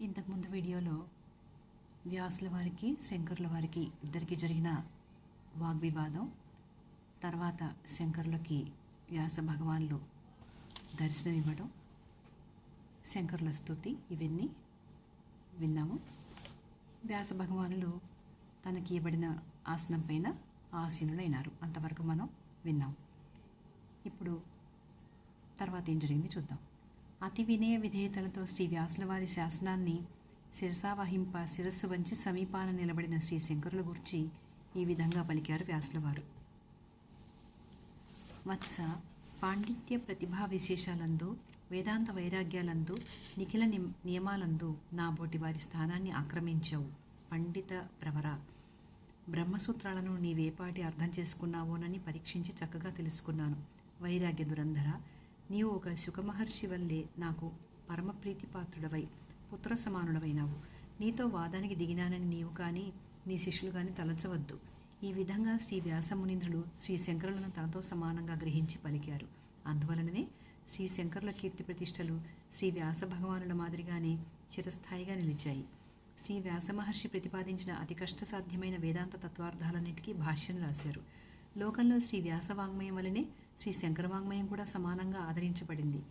ఇంతకుముందు వీడియోలో వ్యాసుల వారికి శంకరుల వారికి ఇద్దరికి జరిగిన వాగ్వివాదం తర్వాత శంకరులకి వ్యాస భగవాన్లు దర్శనం ఇవ్వడం శంకరుల స్థుతి ఇవన్నీ విన్నాము. వ్యాస భగవానులు తనకి ఇవ్వబడిన ఆసనం పైన ఆసీనులైనారు. అంతవరకు మనం విన్నాం. ఇప్పుడు తర్వాత ఏం జరిగింది చూద్దాం. అతి వినయ విధేయతలతో శ్రీ వ్యాసులవారి శాసనాన్ని శిరసావహింప శిరస్సు వంచి సమీపాన నిలబడిన శ్రీ శంకరుల గురించి ఈ విధంగా పలికారు వ్యాసులవారు. వత్స పాండిత్య ప్రతిభా విశేషాలందు వేదాంత వైరాగ్యాలందు నిఖిల నిమ్- నియమాలందు నా బోటి వారి స్థానాన్ని ఆక్రమించావు పండిత ప్రవర. బ్రహ్మసూత్రాలను నీవేపాటి అర్థం చేసుకున్నావోనని పరీక్షించి చక్కగా తెలుసుకున్నాను. వైరాగ్య దురంధర నీవు ఒక సుఖమహర్షి వల్లే నాకు పరమ ప్రీతిపాత్రుడవై పుత్ర సమానుడవైనావు నీతో వాదానికి దిగినానని నీవు కానీ నీ శిష్యులు కానీ తలచవద్దు. ఈ విధంగా శ్రీ వ్యాసమునీంద్రులు శ్రీ శంకరులను తనతో సమానంగా గ్రహించి పలికారు. అందువలననే శ్రీ శంకరుల కీర్తి ప్రతిష్టలు శ్రీ వ్యాస భగవానుల మాదిరిగానే చిరస్థాయిగా నిలిచాయి. శ్రీ వ్యాస మహర్షి ప్రతిపాదించిన అతి కష్టసాధ్యమైన వేదాంత తత్వార్థాలన్నిటికీ భాష్యం రాశారు. లోకంలో శ్రీ వ్యాస వాంగ్మయం వలనే శ్రీ శంకరవాంగ్మయం కూడా సమానంగా ఆదరించబడింది.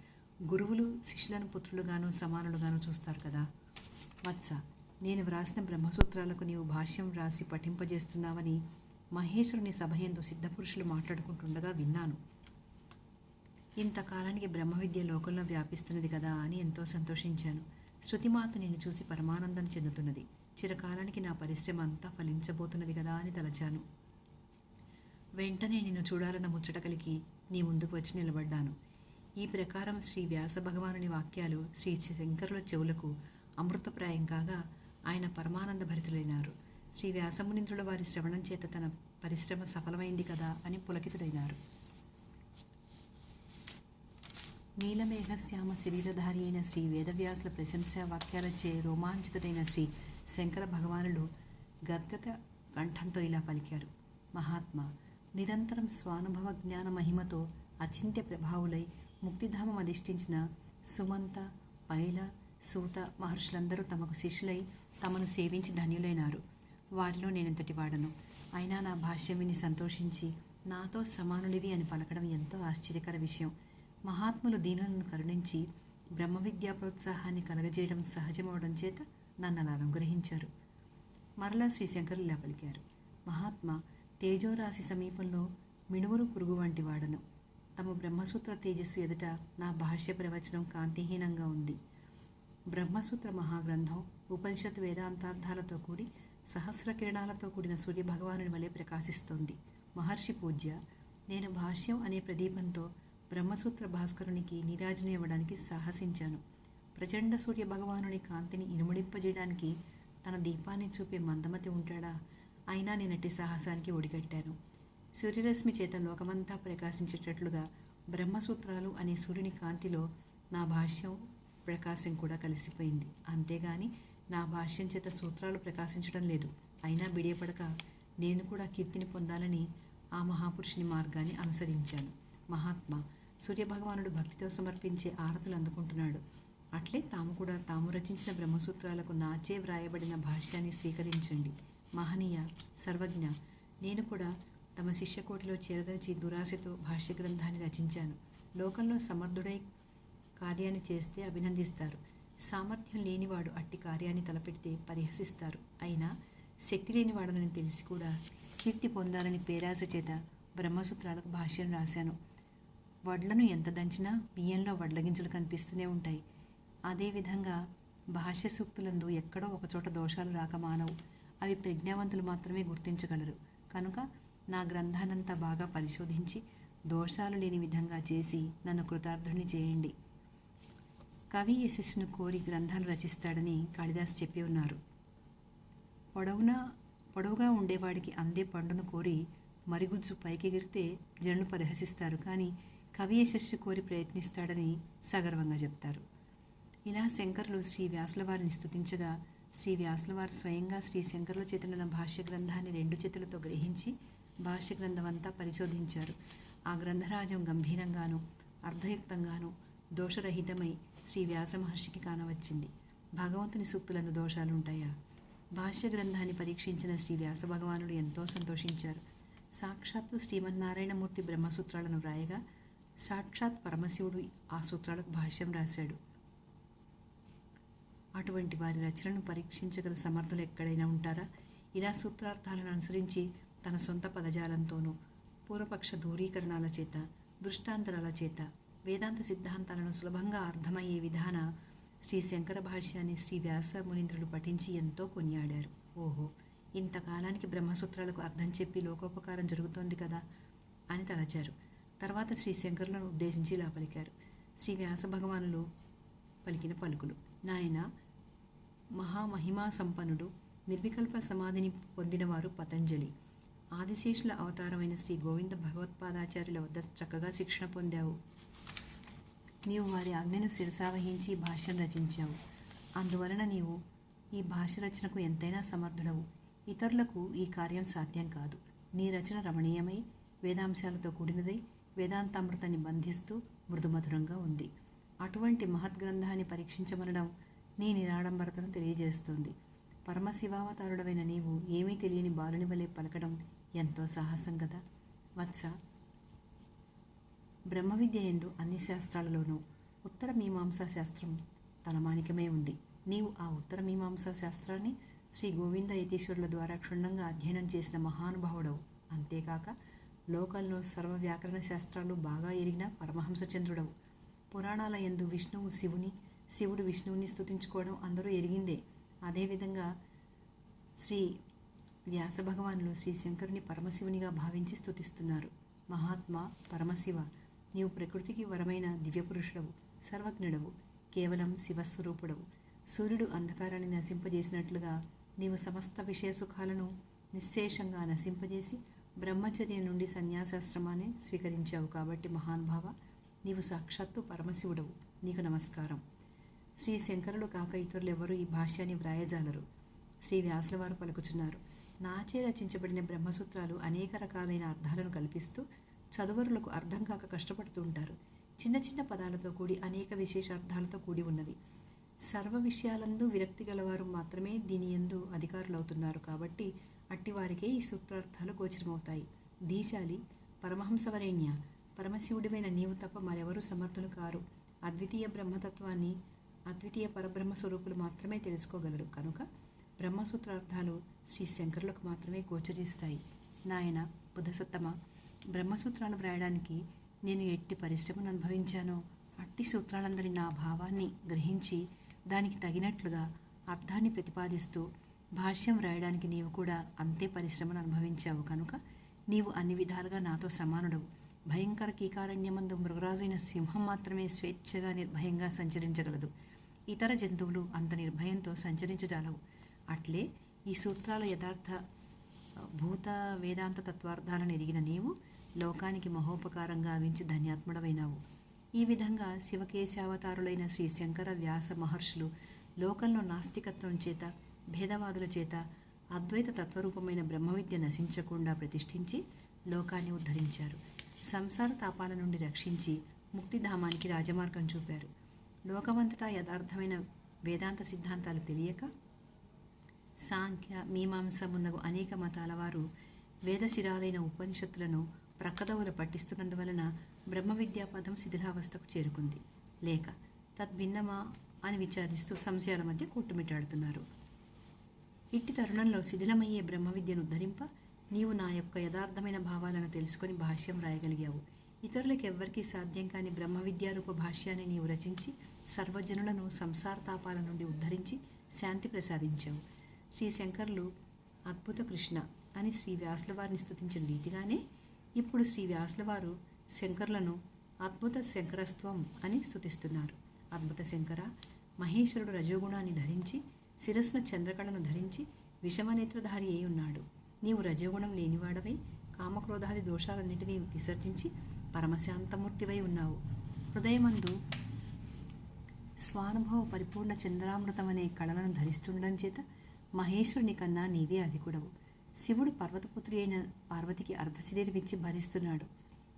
గురువులు శిష్యులను పుత్రులుగాను సమానులుగాను చూస్తారు కదా. వత్స నేను వ్రాసిన బ్రహ్మసూత్రాలకు నీవు భాష్యం వ్రాసి పఠింపజేస్తున్నావని మహేశ్వరుని సభయందు సిద్ధపురుషులు మాట్లాడుకుంటుండగా విన్నాను. ఇంతకాలానికి బ్రహ్మ విద్య లోకంలో వ్యాపిస్తున్నది కదా అని ఎంతో సంతోషించాను. శృతిమాత నేను చూసి పరమానందం చెందుతున్నది. చిరకాలానికి నా పరిశ్రమ అంతా ఫలించబోతున్నది కదా అని తలచాను. వెంటనే నిన్ను చూడాలన్న ముచ్చట కలిగి నీ ముందుకు వచ్చి నిలబడ్డాను. ఈ ప్రకారం శ్రీ వ్యాస భగవానుని వాక్యాలు శ్రీ శంకరుల చెవులకు అమృతప్రాయం కాగా ఆయన పరమానంద భరితులైనారు. శ్రీ వ్యాసమునింద్రుల వారి శ్రవణం చేత తన పరిశ్రమ సఫలమైంది కదా అని పులకితుడైనారు. నీలమేఘశ్యామ శరీరధారి అయిన శ్రీ వేదవ్యాసుల ప్రశంసా వాక్యాలచే రోమాంచితుడైన శ్రీ శంకర భగవానులు గద్గత కంఠంతో ఇలా పలికారు. మహాత్మా నిరంతరం స్వానుభవ జ్ఞాన మహిమతో అచింత్య ప్రభావులై ముక్తిధామం అధిష్ఠించిన సుమంత పైల సూత మహర్షులందరూ తమకు శిష్యులై తమను సేవించి ధన్యులైనారు. వారిలో నేనెంతటి వాడను? అయినా నా భాష్యం విని సంతోషించి నాతో సమానుడివి అని పలకడం ఎంతో ఆశ్చర్యకర విషయం. మహాత్ములు దీనులను కరుణించి బ్రహ్మ విద్యా ప్రోత్సాహాన్ని కలగజేయడం సహజమవడం చేత నన్ను అలా అనుగ్రహించారు. మరలా శ్రీ శంకరులు ఇలా పలికారు మహాత్మా తేజోరాశి సమీపంలో మిణువురు పురుగు వంటి వాడను. తమ బ్రహ్మసూత్ర తేజస్సు ఎదుట నా భాష్య ప్రవచనం కాంతిహీనంగా ఉంది. బ్రహ్మసూత్ర మహాగ్రంథం ఉపనిషత్ వేదాంతార్థాలతో కూడి సహస్ర కిరణాలతో కూడిన సూర్యభగవానుని వలె ప్రకాశిస్తోంది. మహర్షి పూజ్య నేను భాష్యం అనే ప్రదీపంతో బ్రహ్మసూత్ర భాస్కరునికి నీరాజనివ్వడానికి సాహసించాను. ప్రచండ సూర్య భగవానుని కాంతిని ఇనుమడింపజేయడానికి తన దీపాన్ని చూపే మందమతి ఉంటాడా? అయినా నేనట్టి సాహసానికి ఒడిగట్టాను. సూర్యరశ్మి చేత లోకమంతా ప్రకాశించేటట్లుగా బ్రహ్మసూత్రాలు అనే సూర్యుని కాంతిలో నా భాష్యం ప్రకాశం కూడా కలిసిపోయింది. అంతేగాని నా భాష్యం చేత సూత్రాలు ప్రకాశించడం లేదు. అయినా బిడియపడక నేను కూడా కీర్తిని పొందాలని ఆ మహాపురుషుని మార్గాన్ని అనుసరించాను. మహాత్మా సూర్యభగవానుడు భక్తితో సమర్పించే ఆరతులు అందుకుంటున్నాడు. అట్లే తాము కూడా తాము రచించిన బ్రహ్మసూత్రాలకు నాచే వ్రాయబడిన భాష్యాన్ని స్వీకరించండి. మహనీయ సర్వజ్ఞ. నేను కూడా తమ శిష్యకోటిలో చేరదలిచి దురాశతో భాష్య గ్రంథాన్ని రచించాను. లోకంలో సమర్థుడై కార్యాన్ని చేస్తే అభినందిస్తారు. సామర్థ్యం లేనివాడు అట్టి కార్యాన్ని తలపెడితే పరిహసిస్తారు. అయినా శక్తి లేనివాడనని తెలిసి కూడా కీర్తి పొందాలని పేరాశ చేత బ్రహ్మసూత్రాలకు భాష్యం రాశాను. వడ్లను ఎంత దంచినా బియ్యంలో వడ్లగింజలు కనిపిస్తూనే ఉంటాయి. అదేవిధంగా భాష్య సూక్తులందు ఎక్కడో ఒకచోట దోషాలు రాక మానవు. అవి ప్రజ్ఞావంతులు మాత్రమే గుర్తించగలరు. కనుక నా గ్రంథానంతా బాగా పరిశోధించి దోషాలు లేని విధంగా చేసి నన్ను కృతార్థుని చేయండి. కవి యశస్సును కోరి గ్రంథాలు రచిస్తాడని కాళిదాస్ చెప్పి ఉన్నారు. పొడవునా పొడవుగా ఉండేవాడికి అందే పండును కోరి మరిగుజ్జు పైకెగిరితే జనులు పరిహసిస్తారు. కానీ కవి యశస్సు కోరి ప్రయత్నిస్తాడని సగర్వంగా చెప్తారు. ఇలా శంకరులు శ్రీ వ్యాసుల వారిని స్తుతించగా శ్రీ వ్యాసుల వారు స్వయంగా శ్రీ శంకరుల చేతున్న భాష్య గ్రంథాన్ని రెండు చేతులతో గ్రహించి భాష్య గ్రంథం అంతా పరిశోధించారు. ఆ గ్రంథరాజం గంభీరంగాను అర్థయుక్తంగాను దోషరహితమై శ్రీ వ్యాస మహర్షికి కానవచ్చింది. భగవంతుని సూక్తులందు దోషాలుంటాయా? భాష్య గ్రంథాన్ని పరీక్షించిన శ్రీ వ్యాస భగవానుడు ఎంతో సంతోషించారు. సాక్షాత్తు శ్రీమన్నారాయణమూర్తి బ్రహ్మసూత్రాలను వ్రాయగా సాక్షాత్ పరమశివుడు ఆ సూత్రాలకు భాష్యం రాశాడు. అటువంటి వారి రచనను పరీక్షించగల సమర్థులు ఎక్కడైనా ఉంటారా? ఇలా సూత్రార్థాలను అనుసరించి తన సొంత పదజాలంతోనూ పూర్వపక్ష దూరీకరణాల చేత దృష్టాంతరాల చేత వేదాంత సిద్ధాంతాలను సులభంగా అర్థమయ్యే విధాన శ్రీ శంకర భాష్యాన్ని శ్రీ వ్యాస మునీంద్రులు పఠించి ఎంతో కొనియాడారు. ఓహో ఇంతకాలానికి బ్రహ్మసూత్రాలకు అర్థం చెప్పి లోకోపకారం జరుగుతోంది కదా అని తలచారు. తర్వాత శ్రీ శంకరులను ఉద్దేశించి ఇలా పలికారు శ్రీ వ్యాస భగవానులు పలికిన పలుకులు. నాయన మహామహిమా సంపన్నుడు నిర్వికల్ప సమాధిని పొందినవారు పతంజలి. ఆదిశేషుల అవతారమైన శ్రీ గోవింద భగవత్పాదాచార్యుల వద్ద చక్కగా శిక్షణ పొందావు. నీవు వారి ఆజ్ఞను శిరసావహించి భాష్యం రచించావు. అందువలన నీవు ఈ భాష రచనకు ఎంతైనా సమర్థుడవు. ఇతరులకు ఈ కార్యం సాధ్యం కాదు. నీ రచన రమణీయమై వేదాంశాలతో కూడినదై వేదాంతామృతాన్ని బంధిస్తూ మృదుమధురంగా ఉంది. అటువంటి మహద్గ్రంథాన్ని పరీక్షించమనడం నీ నిరాడంబరతను తెలియజేస్తుంది. పరమశివావతారుడవైన నీవు ఏమీ తెలియని బాలుని వలె పలకడం ఎంతో సాహసం కదా వత్స. బ్రహ్మ విద్య ఎందు అన్ని శాస్త్రాలలోనూ ఉత్తర మీమాంసా శాస్త్రం తలమానికమే ఉంది. నీవు ఆ ఉత్తర మీమాంసా శాస్త్రాన్ని శ్రీ గోవింద యతీశ్వరుల ద్వారా క్షుణ్ణంగా అధ్యయనం చేసిన మహానుభావుడవు. అంతేకాక లోకల్లో సర్వ వ్యాకరణ శాస్త్రాలు బాగా ఎరిగిన పరమహంసచంద్రుడవు పురాణాల యందు విష్ణువు శివుని శివుడు విష్ణువుని స్తుతించుకోవడం అందరూ ఎరిగిందే. అదేవిధంగా శ్రీ వ్యాస భగవానులు శ్రీ శంకరుని పరమశివునిగా భావించి స్తుతిస్తున్నారు. మహాత్మ పరమశివ నీవు ప్రకృతికి వరమైన దివ్యపురుషుడవు సర్వజ్ఞుడవు కేవలం శివస్వరూపుడవు. సూర్యుడు అంధకారాన్ని నశింపజేసినట్లుగా నీవు సమస్త విషయ సుఖాలను నిశ్శేషంగా నశింపజేసి బ్రహ్మచర్య నుండి సన్యాసాశ్రమాన్ని స్వీకరించావు కాబట్టి మహానుభావ నీవు సాక్షాత్తు పరమశివుడవు. నీకు నమస్కారం. శ్రీ శంకరులు కాక ఇతరులు ఎవరు ఈ భాష్యాన్ని వ్రాయజాలరు. శ్రీ వ్యాసుల వారు పలుకుచున్నారు. నాచే రచించబడిన బ్రహ్మసూత్రాలు అనేక రకాలైన అర్థాలను కల్పిస్తూ చదువరులకు అర్థం కాక కష్టపడుతూ ఉంటారు. చిన్న చిన్న పదాలతో కూడి అనేక విశేష అర్థాలతో కూడి ఉన్నవి. సర్వ విషయాలందు విరక్తి గలవారు మాత్రమే దీని ఎందు అధికారులవుతున్నారు కాబట్టి అట్టివారికే ఈ సూత్రార్థాలు గోచరమవుతాయి. దీశాలి పరమహంసవరేణ్య పరమశివుడివైన నీవు తప్ప మరెవరూ సమర్థులు కారు. అద్వితీయ బ్రహ్మతత్వాన్ని అద్వితీయ పరబ్రహ్మ స్వరూపులు మాత్రమే తెలుసుకోగలరు. కనుక బ్రహ్మసూత్రార్థాలు శ్రీ శంకరులకు మాత్రమే గోచరిస్తాయి. నాయన బుధసత్తమ బ్రహ్మసూత్రాలు వ్రాయడానికి నేను ఎట్టి పరిశ్రమను అనుభవించానో? అట్టి సూత్రాలందరి నా భావాన్ని గ్రహించి దానికి తగినట్లుగా అర్థాన్ని ప్రతిపాదిస్తూ భాష్యం వ్రాయడానికి నీవు కూడా అంతే పరిశ్రమను అనుభవించావు. కనుక నీవు అన్ని విధాలుగా నాతో సమానుడవు. భయంకర కీకారణ్యమందు మృగరాజైన సింహం మాత్రమే స్వేచ్ఛగా నిర్భయంగా సంచరించగలదు. ఇతర జంతువులు అంత నిర్భయంతో సంచరించజాలవు. అట్లే ఈ సూత్రాల యథార్థ భూత వేదాంత తత్వార్థాలను ఎరిగిన నీవు లోకానికి మహోపకారంగా అవించి ధన్యాత్ముడవైనావు. ఈ విధంగా శివకేశావతారులైన శ్రీ శంకర వ్యాస మహర్షులు లోకంలో నాస్తికత్వం చేత భేదవాదుల చేత అద్వైత తత్వరూపమైన బ్రహ్మవిద్య నశించకుండా ప్రతిష్ఠించి లోకాన్ని ఉద్ధరించారు. సంసార తాపాల నుండి రక్షించి ముక్తిధామానికి రాజమార్గం చూపారు. లోకమంతటా యథార్థమైన వేదాంత సిద్ధాంతాలు తెలియక సాంఖ్య మీమాంస మున్నగు అనేక మతాల వారు వేదశిరాలైన ఉపనిషత్తులను ప్రక్కదవులు పట్టిస్తున్నందువలన బ్రహ్మ విద్యా పదం శిథిలావస్థకు చేరుకుంది. లేక తద్భిన్నమా అని విచారిస్తూ సంశయాల మధ్య కొట్టుమిట్టాడుతున్నారు. ఇట్టి తరుణంలో శిథిలమయ్యే బ్రహ్మ విద్యను ఉద్ధరింప నీవు నా యొక్క యథార్థమైన భావాలను తెలుసుకొని భాష్యం రాయగలిగావు. ఇతరులకు ఎవ్వరికీ సాధ్యం కాని బ్రహ్మ విద్యారూప భాష్యాన్ని నీవు రచించి సర్వజనులను సంసార తాపాల నుండి ఉద్ధరించి శాంతి ప్రసాదించావు. శ్రీ శంకర్లు అద్భుత కృష్ణ అని శ్రీ వ్యాసుల వారిని స్తుతించిన రీతిగానే ఇప్పుడు శ్రీ వ్యాసుల వారు శంకర్లను అద్భుత శంకరస్త్వం అని స్థుతిస్తున్నారు. అద్భుత శంకర మహేశ్వరుడు రజోగుణాన్ని ధరించి శిరస్సున చంద్రకళను ధరించి విషమనేత్రధారి అయి ఉన్నాడు. నీవు రజోగుణం లేనివాడవై కామక్రోధాది దోషాలన్నింటినీ విసర్జించి పరమశాంతమూర్తివై ఉన్నావు. హృదయమందు స్వానుభవ పరిపూర్ణ చంద్రామృతం అనే కళలను ధరిస్తుండడం చేత మహేశ్వరుని కన్నా నీవే అధికుడవు. శివుడు పర్వతపుత్రి అయిన పార్వతికి అర్ధశరీరమిచ్చి భరిస్తున్నాడు.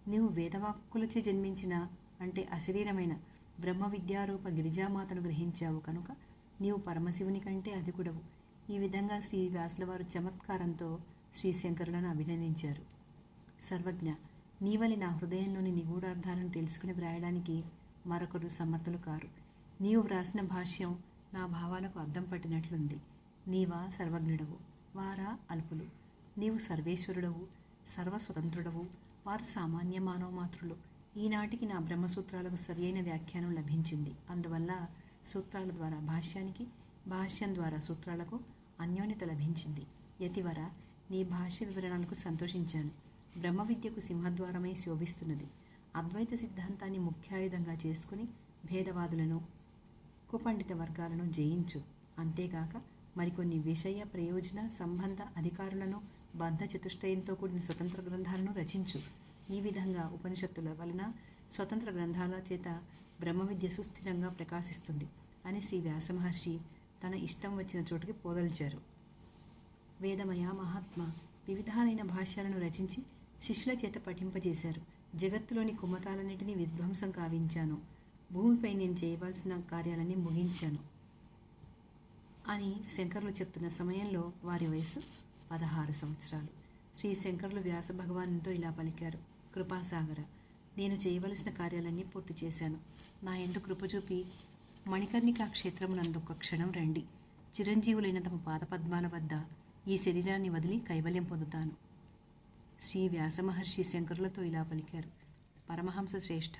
నీవు వేదవాక్కులచే జన్మించిన అంటే అశరీరమైన బ్రహ్మ విద్యారూప గిరిజామాతను గ్రహించావు కనుక నీవు పరమశివుని కంటే అధికుడవు. ఈ విధంగా శ్రీ వ్యాసుల వారు చమత్కారంతో శ్రీ శంకరులను అభినందించారు. సర్వజ్ఞ నీవలి నా హృదయంలోని నిగూఢార్థాలను తెలుసుకుని వ్రాయడానికి మరొకరు సమర్థులు కారు. నీవు వ్రాసిన భాష్యం నా భావాలకు అర్థం పట్టినట్లుంది. నీవా సర్వజ్ఞుడవు వారా అల్పులు. నీవు సర్వేశ్వరుడవు సర్వస్వతంత్రుడవు వారు సామాన్య మానవ మాతృలు. ఈనాటికి నా బ్రహ్మసూత్రాలకు సరియైన వ్యాఖ్యానం లభించింది. అందువల్ల సూత్రాల ద్వారా భాష్యానికి భాష్యం ద్వారా సూత్రాలకు అన్యోన్యత లభించింది. యతివర నీ భాష్య వివరణలకు సంతోషించాను. బ్రహ్మ విద్యకు సింహద్వారమై శోభిస్తున్నది. అద్వైత సిద్ధాంతాన్ని ముఖ్యాయుధంగా చేసుకుని భేదవాదులను కుపండిత వర్గాలను జయించు. అంతేగాక మరికొన్ని విషయ ప్రయోజన సంబంధ అధికారులను బద్ధ చతుష్టయంతో కూడిన స్వతంత్ర గ్రంథాలను రచించు. ఈ విధంగా ఉపనిషత్తుల వలన స్వతంత్ర గ్రంథాల చేత బ్రహ్మ విద్య సుస్థిరంగా ప్రకాశిస్తుంది అని శ్రీ వ్యాసమహర్షి తన ఇష్టం వచ్చిన చోటుకి పోదల్చారు. వేదమయ మహాత్మ వివిధాలైన భాష్యాలను రచించి శిష్యుల చేత పఠింపజేశారు. జగత్తులోని కుమతాలన్నింటినీ విధ్వంసం కావించాను భూమిపై నేను చేయవలసిన కార్యాలన్నీ ముగించాను. అని శంకరులు చెప్తున్న సమయంలో వారి వయసు పదహారు సంవత్సరాలు. శ్రీ శంకరులు వ్యాస భగవానుతో ఇలా పలికారు. కృపాసాగర నేను చేయవలసిన కార్యాలన్నీ పూర్తి చేశాను. నా ఎందు కృపచూపి మణికర్ణిక మణికర్ణికా క్షేత్రమునందు ఒక క్షణం రండి. చిరంజీవులైన తమ పాదపద్మాల వద్ద ఈ శరీరాన్ని వదిలి కైవల్యం పొందుతాను. శ్రీ వ్యాసమహర్షి శంకరులతో ఇలా పలికారు. పరమహంస శ్రేష్ఠ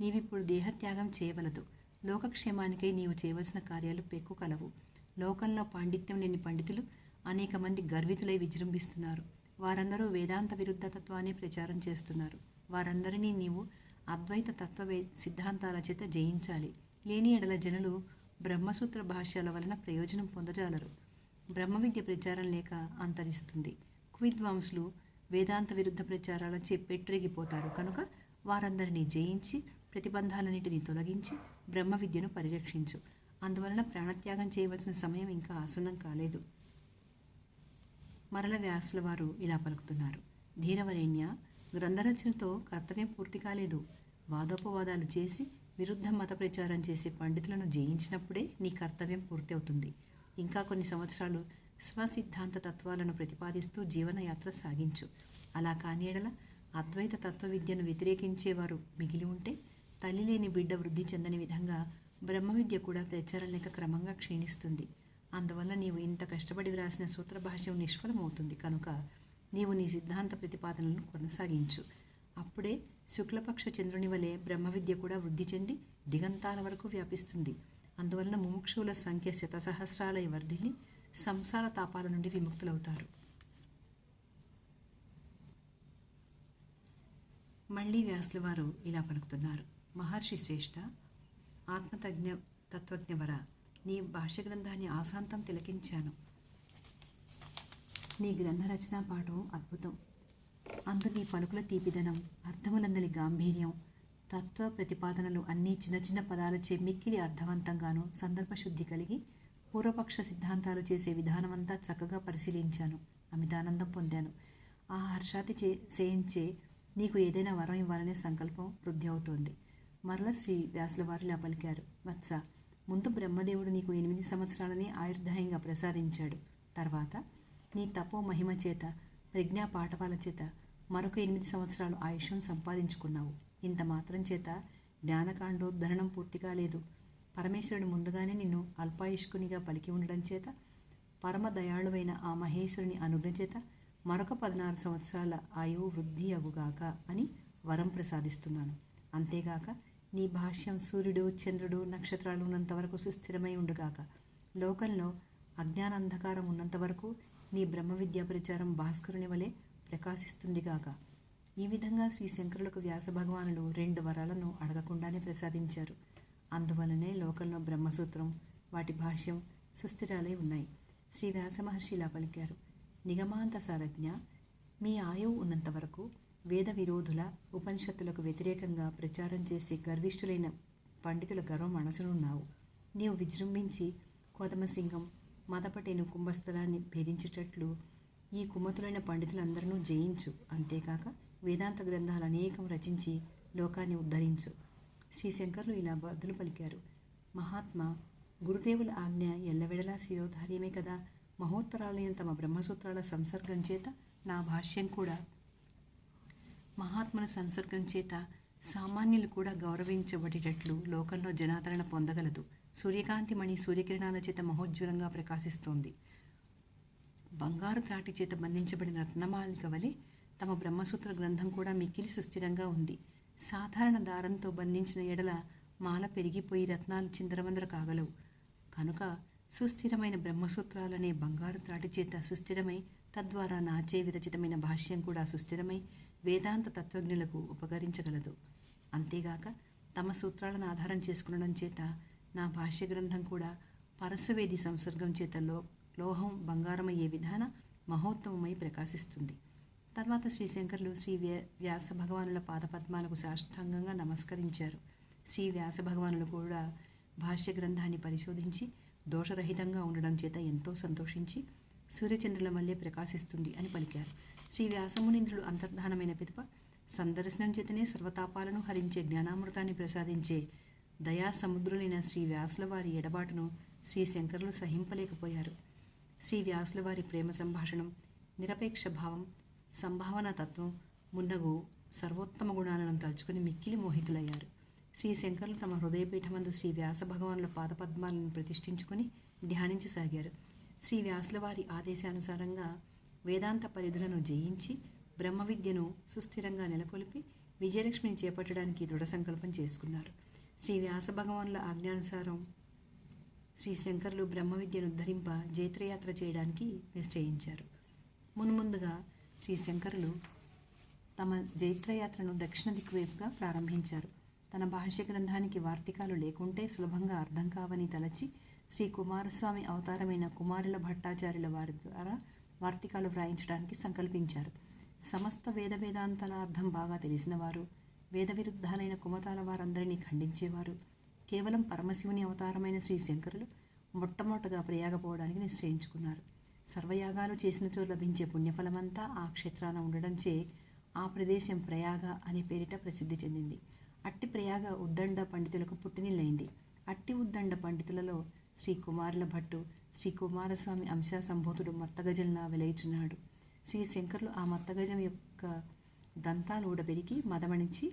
నీవిప్పుడు దేహత్యాగం చేయవలదు. లోకక్షేమానికై నీవు చేయవలసిన కార్యాలు పెక్కు కలవు. లోకంలో పాండిత్యం లేని పండితులు అనేక మంది గర్వితులై విజృంభిస్తున్నారు. వారందరూ వేదాంత విరుద్ధ తత్వాన్ని ప్రచారం చేస్తున్నారు. వారందరినీ నీవు అద్వైత తత్వ వే- సిద్ధాంతాల చేత జయించాలి. లేని ఎడల జనులు బ్రహ్మసూత్ర భాష్యాల వలన ప్రయోజనం పొందజాలరు. బ్రహ్మ విద్య ప్రచారం లేక అంతరిస్తుంది. కువిద్వాంసులు వేదాంత విరుద్ధ ప్రచారాలచే పెట్టిరిగిపోతారు కనుక వారందరినీ జయించి ప్రతిబంధాలన్నిటినీ తొలగించి బ్రహ్మ విద్యను పరిరక్షించు. అందువలన ప్రాణత్యాగం చేయవలసిన సమయం ఇంకా ఆసన్నం కాలేదు. మరల వ్యాసుల వారు ఇలా పలుకుతున్నారు. ధీరవరేణ్య గ్రంథరచనతో కర్తవ్యం పూర్తి కాలేదు. వాదోపవాదాలు చేసి విరుద్ధ మత ప్రచారం చేసే పండితులను జయించినప్పుడే నీ కర్తవ్యం పూర్తి అవుతుంది ఇంకా కొన్ని సంవత్సరాలు స్వసిద్ధాంత తత్వాలను ప్రతిపాదిస్తూ జీవనయాత్ర సాగించు. అలా కానియడల అద్వైత తత్వ విద్యను వ్యతిరేకించేవారు మిగిలి ఉంటే తల్లి లేని బిడ్డ వృద్ధి చెందని విధంగా బ్రహ్మ విద్య కూడా ప్రచారం లేక క్రమంగా క్షీణిస్తుంది. అందువల్ల నీవు ఇంత కష్టపడి వ్రాసిన సూత్ర భాష్యం నిష్ఫలమవుతుంది. కనుక నీవు నీ సిద్ధాంత ప్రతిపాదనలను కొనసాగించు. అప్పుడే శుక్లపక్ష చంద్రుని వలె బ్రహ్మ విద్య కూడా వృద్ధి చెంది దిగంతాల వరకు వ్యాపిస్తుంది. అందువలన ముముక్షువుల సంఖ్య శతసహస్రాలై వర్ధిల్లి సంసార తాపాల నుండి విముక్తులవుతారు. మళ్ళీ వ్యాసుల వారు ఇలా పలుకుతున్నారు. మహర్షి శ్రేష్ఠ ఆత్మతజ్ఞ తత్వజ్ఞవర నీ భాష్య గ్రంథాన్ని ఆశాంతం తిలకించాను. నీ గ్రంథ రచనా పాఠం అద్భుతం. అందు నీ పలుకుల తీపిదనం అర్థములందలి గాంభీర్యం తత్వ ప్రతిపాదనలు అన్నీ చిన్న చిన్న పదాలచే మిక్కిలి అర్థవంతంగాను సందర్భశుద్ధి కలిగి పూర్వపక్ష సిద్ధాంతాలు చేసే విధానమంతా చక్కగా పరిశీలించాను. అమితానందం పొందాను. ఆ హర్షాతి చే చేయించే నీకు ఏదైనా వరం ఇవ్వాలనే సంకల్పం వృద్ధి అవుతోంది. మరల శ్రీ వ్యాసుల వారు పలికారు వత్స ముందు బ్రహ్మదేవుడు నీకు ఎనిమిది సంవత్సరాలని ఆయుర్దాయంగా ప్రసాదించాడు. తర్వాత నీ తపో మహిమ చేత ప్రజ్ఞా పాఠవాల చేత మరొక ఎనిమిది సంవత్సరాలు ఆయుష్యం సంపాదించుకున్నావు. ఇంత మాత్రం చేత జ్ఞానకాండోద్ధరణం పూర్తి కాలేదు పరమేశ్వరుడు ముందుగానే నిన్ను అల్పాయుష్కునిగా పలికి ఉండడం చేత పరమ దయాళువైన ఆ మహేశ్వరుని అనుజ్ఞ చేత మరొక పద్నాలుగు సంవత్సరాల ఆయువు వృద్ధి అగుగాక అని వరం ప్రసాదిస్తున్నాను. అంతేగాక నీ భాష్యం సూర్యుడు చంద్రుడు నక్షత్రాలు ఉన్నంత వరకు సుస్థిరమై ఉండుగాక లోకంలో అజ్ఞాన అంధకారం ఉన్నంత వరకు నీ బ్రహ్మ విద్యా ప్రచారం భాస్కరుని వలె ప్రకాశిస్తుందిగాక. ఈ విధంగా శ్రీ శంకరులకు వ్యాస భగవానులు రెండు వరాలను అడగకుండానే ప్రసాదించారు. అందువలనే లోకంలో బ్రహ్మసూత్రం వాటి భాష్యం సుస్థిరాలై ఉన్నాయి. శ్రీ వ్యాసమహర్షి ఇలా పలికారు. నిగమాంత సారజ్ఞ మీ ఆయువు ఉన్నంత వరకు వేద విరోధుల ఉపనిషత్తులకు వ్యతిరేకంగా ప్రచారం చేసే గర్విష్ఠులైన పండితుల గర్వం మనసునున్నావు నీవు విజృంభించి కోదమసింగం మదపటేను కుంభస్థలాన్ని భేదించేటట్లు ఈ కుమతులైన పండితులందరినూ జయించు. అంతేకాక వేదాంత గ్రంథాలు అనేకం రచించి లోకాన్ని ఉద్ధరించు. శ్రీ శంకర్లు ఇలా బదులు పలికారు. మహాత్మా గురుదేవుల ఆజ్ఞ ఎల్లవెడలా శిరోధార్యమే కదా. మహోత్తరాలైన తమ బ్రహ్మసూత్రాల సంసర్గం చేత నా భాష్యం కూడా. మహాత్మల సంసర్గం చేత సామాన్యులు కూడా గౌరవించబడేటట్లు లోకంలో జనాదరణ పొందగలదు. సూర్యకాంతి మణి సూర్యకిరణాల చేత మహోజ్వలంగా ప్రకాశిస్తోంది. బంగారు త్రాటి చేత బంధించబడిన రత్నమాలిక వలె తమ బ్రహ్మసూత్ర గ్రంథం కూడా మిక్కిలి సుస్థిరంగా ఉంది. సాధారణ దారంతో బంధించిన ఎడల మాల పెరిగిపోయి రత్నాలు చిందరవందర కాగలవు. కనుక సుస్థిరమైన బ్రహ్మసూత్రాలనే బంగారు త్రాటి చేత సుస్థిరమై తద్వారా నాచే విరచితమైన భాష్యం కూడా సుస్థిరమై వేదాంత తత్వజ్ఞులకు ఉపకరించగలదు. అంతేగాక తమ సూత్రాలను ఆధారం చేసుకునడం చేత నా భాష్య గ్రంథం కూడా పరశువేది సంసర్గం చేత లో లోహం బంగారమయ్యే విధాన మహోత్తమమై ప్రకాశిస్తుంది. తర్వాత శ్రీ శంకర్లు శ్రీ వ్యాస భగవానుల పాదపద్మాలకు సాష్టాంగంగా నమస్కరించారు. శ్రీ వ్యాస భగవానులు కూడా భాష్య గ్రంథాన్ని పరిశోధించి దోషరహితంగా ఉండడం చేత ఎంతో సంతోషించి సూర్యచంద్రుల మల్లే ప్రకాశిస్తుంది అని పలికారు. శ్రీ వ్యాసమునింద్రులు అంతర్ధానమైన పిదప సందర్శనం చేతనే సర్వతాపాలను హరించే జ్ఞానామృతాన్ని ప్రసాదించే దయా సముద్రులైన శ్రీ వ్యాసుల వారి ఎడబాటును శ్రీ శంకరులు సహింపలేకపోయారు. శ్రీ వ్యాసుల వారి ప్రేమ సంభాషణం నిరపేక్ష భావం సంభావన తత్వం మున్నగు సర్వోత్తమ గుణాలను తలుచుకుని మిక్కిలి మోహితులయ్యారు. శ్రీ శంకర్లు తమ హృదయపీఠమందు శ్రీ వ్యాస భగవానుల పాదపద్మాలను ప్రతిష్ఠించుకుని ధ్యానించసాగారు. శ్రీ వ్యాసుల వారి ఆదేశానుసారంగా వేదాంత పరిధులను జయించి బ్రహ్మ విద్యను సుస్థిరంగా నెలకొల్పి విజయలక్ష్మిని చేపట్టడానికి దృఢ సంకల్పం చేసుకున్నారు. శ్రీ వ్యాస భగవానుల ఆజ్ఞానుసారం శ్రీ శంకర్లు బ్రహ్మ విద్యను ఉద్ధరింప జైత్రయాత్ర చేయడానికి నిశ్చయించారు. మున్ముందుగా శ్రీ శంకరులు తమ జైత్రయాత్రను దక్షిణ దిక్కువైపుగా ప్రారంభించారు. తన భాష్య గ్రంథానికి వార్తికాలు లేకుంటే సులభంగా అర్థం కావని తలచి శ్రీ కుమారస్వామి అవతారమైన కుమారుల భట్టాచార్యుల వారి ద్వారా వార్తికాలు వ్రాయించడానికి సంకల్పించారు. సమస్త వేద వేదాంతాల అర్థం బాగా తెలిసినవారు వేద విరుద్ధాలైన కుమతాల వారందరినీ ఖండించేవారు. కేవలం పరమశివుని అవతారమైన శ్రీ శంకరులు మొట్టమొదటగా ప్రయాగపోవడానికి నిశ్చయించుకున్నారు. సర్వయాగాలు చేసినచో లభించే పుణ్యఫలమంతా ఆ క్షేత్రాన ఉండడంచే ఆ ప్రదేశం ప్రయాగ అనే పేరిట ప్రసిద్ధి చెందింది. అట్టి ప్రయాగ ఉద్దండ పండితులకు పుట్టినిల్లైంది. అట్టి ఉద్దండ పండితులలో శ్రీ కుమారుల భట్టు శ్రీ కుమారస్వామి అంశ సంబోధుడు మత్తగజల్లా వెలయిచున్నాడు. శ్రీ శంకర్లు ఆ మత్తగజం యొక్క దంతాలు ఊడబెరికి మదమణించి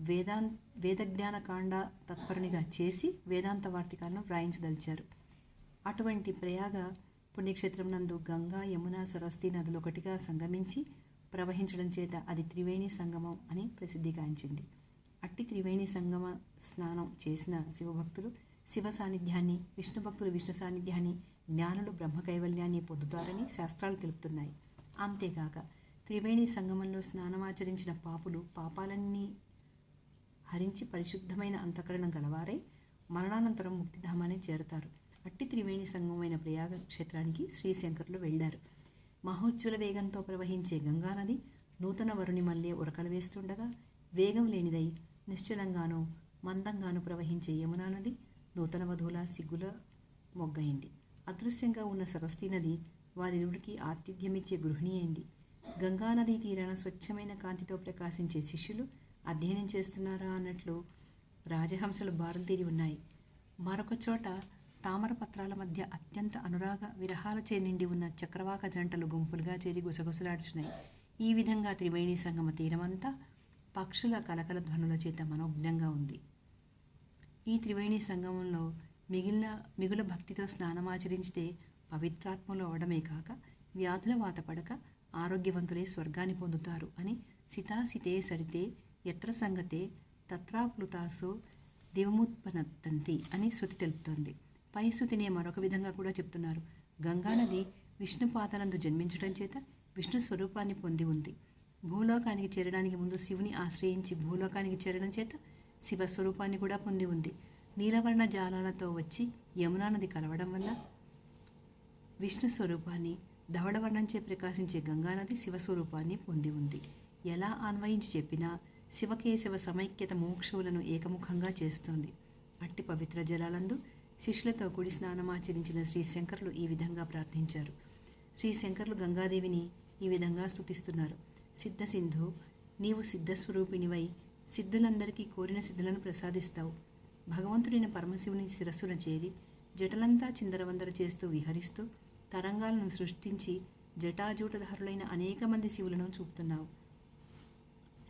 వేదాన్ వేదజ్ఞాన కాండ తత్పరునిగా చేసి వేదాంత వార్తికాలను వ్రాయించదలిచారు. అటువంటి ప్రయాగ పుణ్యక్షేత్రం నందు గంగా యమున సరస్వతి నదులు ఒకటిగా సంగమించి ప్రవహించడం చేత అది త్రివేణి సంగమం అని ప్రసిద్ధిగాంచింది అట్టి త్రివేణి సంగమ స్నానం చేసిన శివభక్తులు శివ సాన్నిధ్యాన్ని విష్ణు భక్తులు విష్ణు సాన్నిధ్యాన్ని జ్ఞానులు బ్రహ్మ కైవల్యాన్ని పొందుతారని శాస్త్రాలు తెలుపుతున్నాయి. అంతేగాక త్రివేణి సంగమంలో స్నానమాచరించిన పాపులు పాపాలన్నీ హరించి పరిశుద్ధమైన అంతఃకరణం గలవారై మరణానంతరం ముక్తిధామాన్ని చేరుతారు. అట్టి త్రివేణి సంగమైన ప్రయాగ క్షేత్రానికి శ్రీశంకర్లు వెళ్ళారు మహోజ్వల వేగంతో ప్రవహించే గంగానది నూతన వరుణి మల్లె ఉరకలు వేస్తుండగా వేగం లేనిదై నిశ్చలంగానూ మందంగాను ప్రవహించే యమునా నది నూతన వధువుల సిగ్గుల మొగ్గయింది అదృశ్యంగా ఉన్న సరస్వతి నది వారిరుడికి ఆతిథ్యమిచ్చే గృహిణి అయింది. గంగానదీ తీరాన స్వచ్ఛమైన కాంతితో ప్రకాశించే శిష్యులు అధ్యయనం చేస్తున్నారా అన్నట్లు రాజహంసలు బారులు తీరి ఉన్నాయి. మరొక చోట తామర పత్రాల మధ్య అత్యంత అనురాగ విరహాలచే నిండి ఉన్న చక్రవాక జంటలు గుంపులుగా చేరి గుసగుసలాడుచున్నాయి. ఈ విధంగా త్రివేణి సంగమ తీరమంతా పక్షుల కలకల ధ్వనుల చేత మనోజ్ఞంగా ఉంది. ఈ త్రివేణి సంగమంలో మిగిలిన మిగుల భక్తితో స్నానమాచరించితే పవిత్రాత్మలు అవడమే కాక వ్యాధుల వాత పడక ఆరోగ్యవంతులే స్వర్గాన్ని పొందుతారు అని సితాసితే సరితే ఎత్ర సంగతే తత్రాప్లుతాసో దివముత్పనత్తంతి అని శృతి తెలుపుతోంది. పై మరొక విధంగా కూడా చెప్తున్నారు. గంగానది విష్ణు పాదాలందు జన్మించడం చేత విష్ణు స్వరూపాన్ని పొంది ఉంది. భూలోకానికి చేరడానికి ముందు శివుని ఆశ్రయించి భూలోకానికి చేరడం చేత శివ స్వరూపాన్ని కూడా పొంది ఉంది. నీలవర్ణ జాలాలతో వచ్చి యమునా నది కలవడం వల్ల విష్ణు స్వరూపాన్ని ధవళవర్ణంచే ప్రకాశించే గంగానది శివస్వరూపాన్ని పొంది ఉంది. ఎలా అన్వయించి చెప్పినా శివకేశవ సమైక్యత మోక్షువులను ఏకముఖంగా చేస్తుంది. అట్టి పవిత్ర జలాలందు శిష్యులతో కూడి స్నానమాచరించిన శ్రీ శంకరులు ఈ విధంగా ప్రార్థించారు. శ్రీ శంకరులు గంగాదేవిని ఈ విధంగా స్తుతిస్తున్నారు. సిద్ధసింధు నీవు సిద్ధస్వరూపిణివై సిద్ధులందరికీ కోరిన సిద్ధులను ప్రసాదిస్తావు. భగవంతుడైన పరమశివుని శిరస్సున చేరి జటలంతా చిందరవందర చేస్తూ విహరిస్తూ తరంగాలను సృష్టించి జటాజూటధారులైన అనేక మంది శివులను చూపుతున్నావు.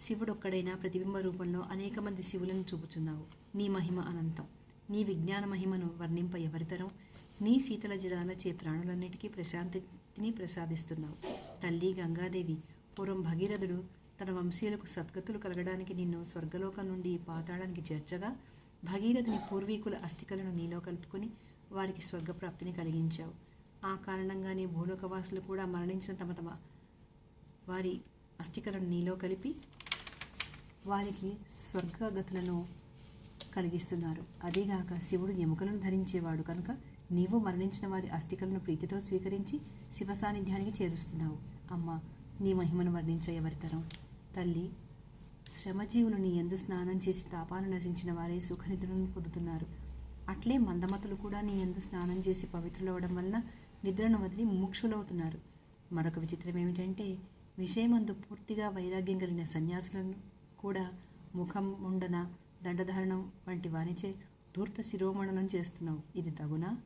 శివుడొక్కడైనా ప్రతిబింబ రూపంలో అనేక మంది శివులను చూపుచున్నావు. నీ మహిమ అనంతం. నీ విజ్ఞాన మహిమను వర్ణింప ఎవరితరం? నీ శీతల జలాలచే ప్రాణులన్నిటికీ ప్రశాంతిని ప్రసాదిస్తున్నావు. తల్లి గంగాదేవి పూర్వం భగీరథుడు తన వంశీయులకు సద్గతులు కలగడానికి నిన్ను స్వర్గలోకం నుండి పాతాళానికి చేర్చగా భగీరథుని పూర్వీకుల అస్థికలను నీలో కలుపుకొని వారికి స్వర్గప్రాప్తిని కలిగించావు. ఆ కారణంగానే భూలోకవాసులు కూడా మరణించిన తమ తమ వారి అస్థికలను నీలో కలిపి వారికి స్వర్గగతులను కలిగిస్తున్నారు. అదేగాక శివుడు ఎముకలను ధరించేవాడు కనుక నీవు మరణించిన వారి అస్థికలను ప్రీతితో స్వీకరించి శివ సాన్నిధ్యానికి చేరుస్తున్నావు. అమ్మ నీ మహిమను వర్ణించ ఎవరితరం? తల్లి శ్రమజీవులు నీ ఎందు స్నానం చేసి తాపాలు నశించిన వారే సుఖనిద్రలను పొందుతున్నారు. అట్లే మందమతులు కూడా నీ ఎందు స్నానం చేసి పవిత్రులవడం వలన నిద్రను వదిలి ముముక్షులవుతున్నారు. మరొక విచిత్రం ఏమిటంటే విషయమందు పూర్తిగా వైరాగ్యం కలిగిన సన్యాసులను కూడా ముఖం ఉండన దండధారణం వంటి వానిచే ధూర్త శిరోమణనం చేస్తున్నావు. ఇది తగునా?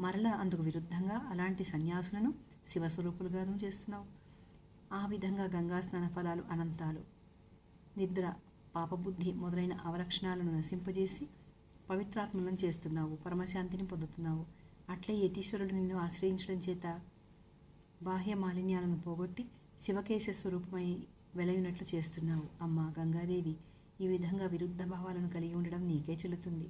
మరలా అందుకు విరుద్ధంగా అలాంటి సన్యాసులను శివస్వరూపులుగాను చేస్తున్నావు. ఆ విధంగా గంగా స్నాన ఫలాలు అనంతాలు నిద్ర పాపబుద్ధి మొదలైన అవలక్షణాలను నశింపజేసి పవిత్రాత్మలను చేస్తున్నావు. పరమశాంతిని పొందుతున్నావు. అట్లే యతీశ్వరుడు నిన్ను ఆశ్రయించడం చేత బాహ్య మాలిన్యాలను పోగొట్టి శివకేశ స్వరూపమై వెలయునట్లు చేస్తున్నావు. అమ్మ గంగాదేవి ఈ విధంగా విరుద్ధ భావాలను కలిగి ఉండడం నీకే చెల్లుతుంది.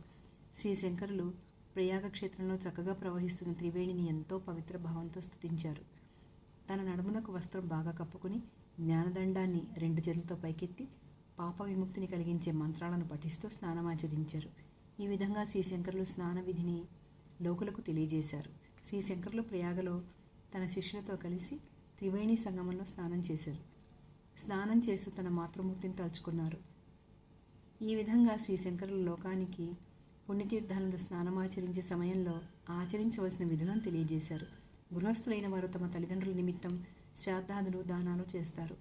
శ్రీ శంకరులు ప్రయాగ క్షేత్రంలో చక్కగా ప్రవహిస్తున్న త్రివేణిని ఎంతో పవిత్ర భావంతో స్తుతించారు. తన నడుమునకు వస్త్రం బాగా కప్పుకుని జ్ఞానదండాన్ని రెండు చేతులతో పైకెత్తి పాప విముక్తిని కలిగించే మంత్రాలను పఠిస్తూ స్నానమాచరించారు ఈ విధంగా శ్రీ శంకరులు స్నాన విధిని లోకులకు తెలియజేశారు. శ్రీ శంకరులు ప్రయాగలో తన శిష్యులతో కలిసి త్రివేణి సంగమంలో స్నానం చేశారు. స్నానం చేస్తూ తన మాతృమూర్తిని తలుచుకున్నారు. ఈ విధంగా శ్రీ శంకరులు లోకానికి పుణ్యతీర్థాలను స్నానమాచరించే సమయంలో ఆచరించవలసిన విధులను తెలియజేశారు. గృహస్థులైన వారు తమ తల్లిదండ్రుల నిమిత్తం శ్రాద్ధాదులు దానాలు చేస్తారు.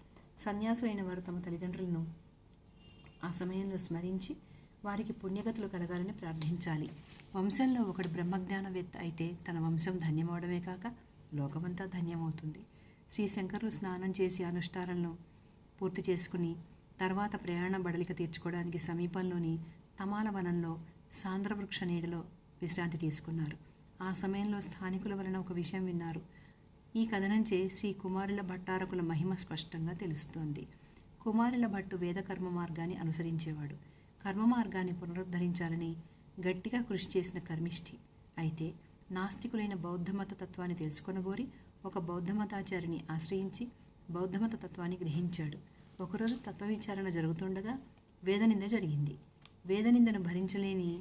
సన్యాసులైన వారు తమ తల్లిదండ్రులను ఆ సమయంలో స్మరించి వారికి పుణ్యగతులు కలగాలని ప్రార్థించాలి. వంశంలో ఒకడు బ్రహ్మజ్ఞానవేత్త అయితే తన వంశం ధన్యమవడమే కాక లోకమంతా ధన్యమవుతుంది. శ్రీ శంకరులు స్నానం చేసి అనుష్ఠానంలో పూర్తి చేసుకుని తర్వాత ప్రయాణ బడలిక తీర్చుకోవడానికి సమీపంలోని తమాల వనంలో సాంద్రవృక్ష నీడలో విశ్రాంతి తీసుకున్నారు. ఆ సమయంలో స్థానికుల వలన ఒక విషయం విన్నారు. ఈ కథనంచే శ్రీ కుమారుల భట్టారకుల మహిమ స్పష్టంగా తెలుస్తోంది. కుమారుల భట్టు వేద కర్మ మార్గాన్ని అనుసరించేవాడు. కర్మ మార్గాన్ని పునరుద్ధరించాలని గట్టిగా కృషి చేసిన కర్మిష్ఠి. అయితే నాస్తికులైన బౌద్ధమత తత్వాన్ని తెలుసుకొనగోరి ఒక బౌద్ధమతాచారిని ఆశ్రయించి బౌద్ధమత తత్వాన్ని గ్రహించాడు. ఒకరోజు తత్వవిచారణ జరుగుతుండగా వేదనింద జరిగింది. వేదనిందను భరించలేని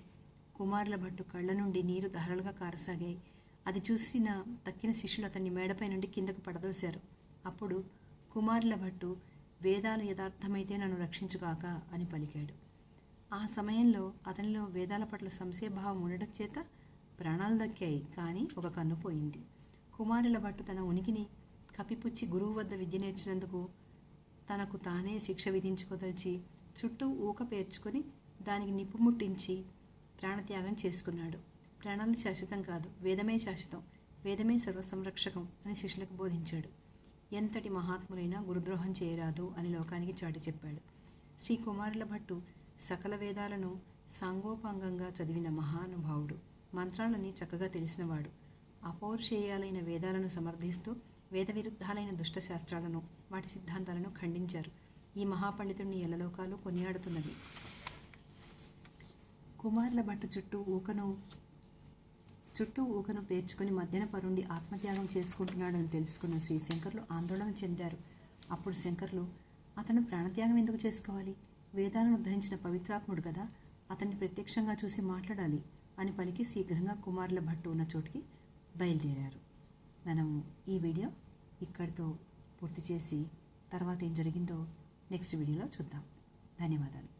కుమారుల భట్టు కళ్ళ నుండి నీరు ధారలుగా కారసాగాయి. అది చూసిన తక్కిన శిష్యులు అతన్ని మేడపై నుండి కిందకు పడదోశారు. అప్పుడు కుమారుల భట్టు వేదాలు యథార్థమైతే నన్ను రక్షించుగాక అని పలికాడు. ఆ సమయంలో అతనిలో వేదాల పట్ల సంశయభావం ఉండటం చేత ప్రాణాలు దక్కాయి. కానీ ఒక కన్ను పోయింది. కుమారుల భట్టు తన ఉనికిని కప్పిపుచ్చి గురువు వద్ద విద్య నేర్చినందుకు తనకు తానే శిక్ష విధించుకోదలిచి చుట్టూ ఊక పేర్చుకొని దానికి నిప్పు ముట్టించి ప్రాణత్యాగం చేసుకున్నాడు. ప్రాణాలు శాశ్వతం కాదు వేదమే శాశ్వతం వేదమే సర్వసంరక్షకం అని శిష్యులకు బోధించాడు. ఎంతటి మహాత్ములైనా గురుద్రోహం చేయరాదు అని లోకానికి చాటి చెప్పాడు. శ్రీ కుమారుల భట్టు సకల వేదాలను సాంగోపాంగంగా చదివిన మహానుభావుడు. మంత్రాలని చక్కగా తెలిసినవాడు. అపౌరుషేయాలైన వేదాలను సమర్థిస్తూ వేద విరుద్ధాలైన దుష్ట శాస్త్రాలను వాటి సిద్ధాంతాలను ఖండించారు. ఈ మహాపండితుడిని ఎల్లలోకాలు కొనియాడుతున్నది కుమారుల భట్టు చుట్టూ ఊకను చుట్టూ ఊకను పేర్చుకుని మధ్యన పరుండి ఆత్మత్యాగం చేసుకుంటున్నాడని తెలుసుకున్న శ్రీ శంకర్లు ఆందోళన చెందారు. అప్పుడు శంకర్లు అతను ప్రాణత్యాగం ఎందుకు చేసుకోవాలి? వేదాలను ఉద్ధరించిన పవిత్రాత్ముడు కదా అతన్ని ప్రత్యక్షంగా చూసి మాట్లాడాలి అని పలికి శీఘ్రంగా కుమారుల భట్టు ఉన్న చోటికి బయలుదేరారు. మనం ఈ వీడియో ఇక్కడితో పూర్తి చేసి తర్వాత ఏం జరిగిందో నెక్స్ట్ వీడియోలో చూద్దాం. ధన్యవాదాలు.